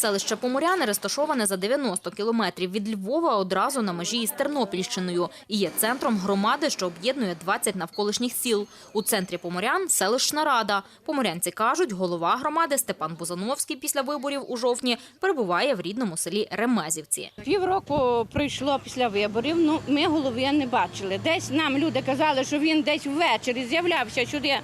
Селище Поморяни розташоване за 90 кілометрів від Львова одразу на межі із Тернопільщиною і є центром громади, що об'єднує 20 навколишніх сіл. У центрі Поморян – селищна рада. Поморянці кажуть, голова громади Степан Бузановський після виборів у жовтні перебуває в рідному селі Ремезівці. Півроку пройшло після виборів. Ну ми голови не бачили. Десь нам люди казали, що він десь ввечері з'являвся сюди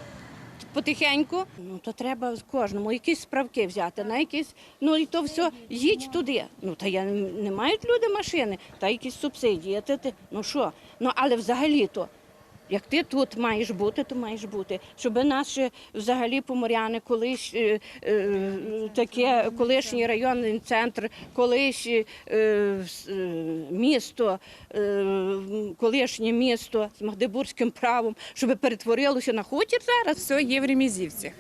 потихеньку. Ну то треба кожному якісь справки взяти на якісь. Ну і то все їдь туди. Ну та я не мають люди машини, та якісь субсидії. Та ти ну що? Ну але взагалі то. Як ти тут маєш бути, то маєш бути. Щоб наші взагалі поморяни, колись е, е, таке колишній районний центр, колись е, е, місто, е, колишнє місто з Магдебурзьким правом, щоб перетворилося на хутір зараз. Все є в Ремізівцях.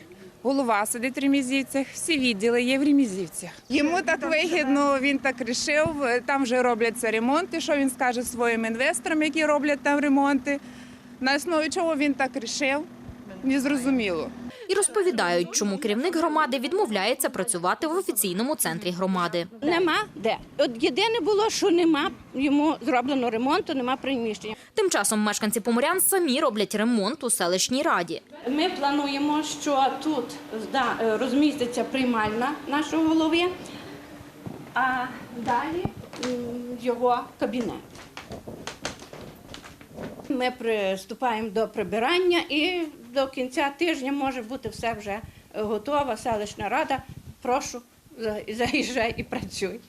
Голова сидить в Ремізівцях, всі відділи є в Ремізівцях. Йому так вигідно, він так рішив. Там вже робляться ремонти. Що він скаже своїм інвесторам, які роблять там ремонти? На основі чого він так рішив? Незрозуміло. І розповідають, чому керівник громади відмовляється працювати в офіційному центрі громади. Нема де. От єдине було, що нема йому зроблено ремонту, нема приміщення. Тим часом мешканці Поморян самі роблять ремонт у селищній раді. Ми плануємо, що тут да, е, розміститься приймальна нашого голови, а далі м, його кабінет. Ми приступаємо до прибирання і до кінця тижня може бути все вже готово. Селищна рада. Прошу, за- заїжджай і працюй.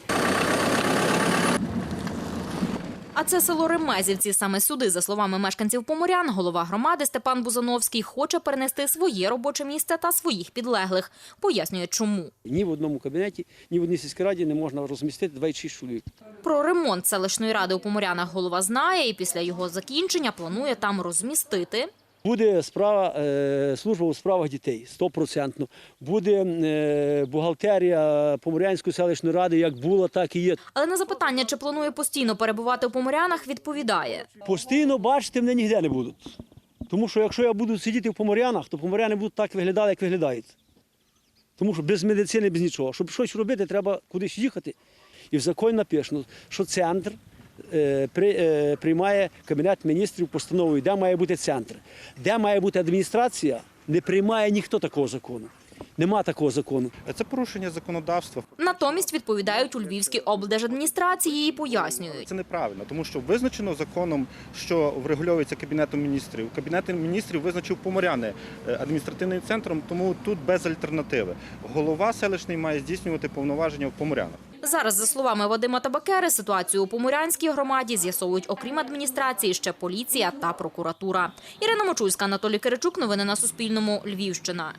А це село Ремезівці. Саме сюди, за словами мешканців Поморян, голова громади Степан Бузановський хоче перенести своє робоче місце та своїх підлеглих. Пояснює, чому. Ні в одному кабінеті, ні в одній сільській раді не можна розмістити 26 чоловік. Про ремонт селищної ради у Поморянах голова знає і після його закінчення планує там розмістити. Буде справа, е, служба у справах дітей стопроцентно. Буде е, бухгалтерія Поморянської селищної ради, як була, так і є. Але на запитання, чи планує постійно перебувати у Поморянах, відповідає. Постійно бачити мене ніде не будуть. Тому що якщо я буду сидіти в Поморянах, то Поморяни будуть так виглядати, як виглядають. Тому що без медицини, без нічого. Щоб щось робити, треба кудись їхати. І в законі написано, що центр приймає Кабінет міністрів постановою, де має бути центр. Де має бути адміністрація, не приймає ніхто такого закону. Нема такого закону. Це порушення законодавства. Натомість відповідають у Львівській облдержадміністрації і пояснюють. Це неправильно, тому що визначено законом, що врегульовується кабінетом міністрів. Кабінет міністрів визначив поморяни е, адміністративним центром, тому тут без альтернативи. Голова селищний має здійснювати повноваження в поморянах. Зараз, за словами Вадима Табакери, ситуацію у Поморянській громаді з'ясовують, окрім адміністрації, ще поліція та прокуратура. Ірина Мочульська, Анатолій Киричук. Новини на Суспільному. Львівщина.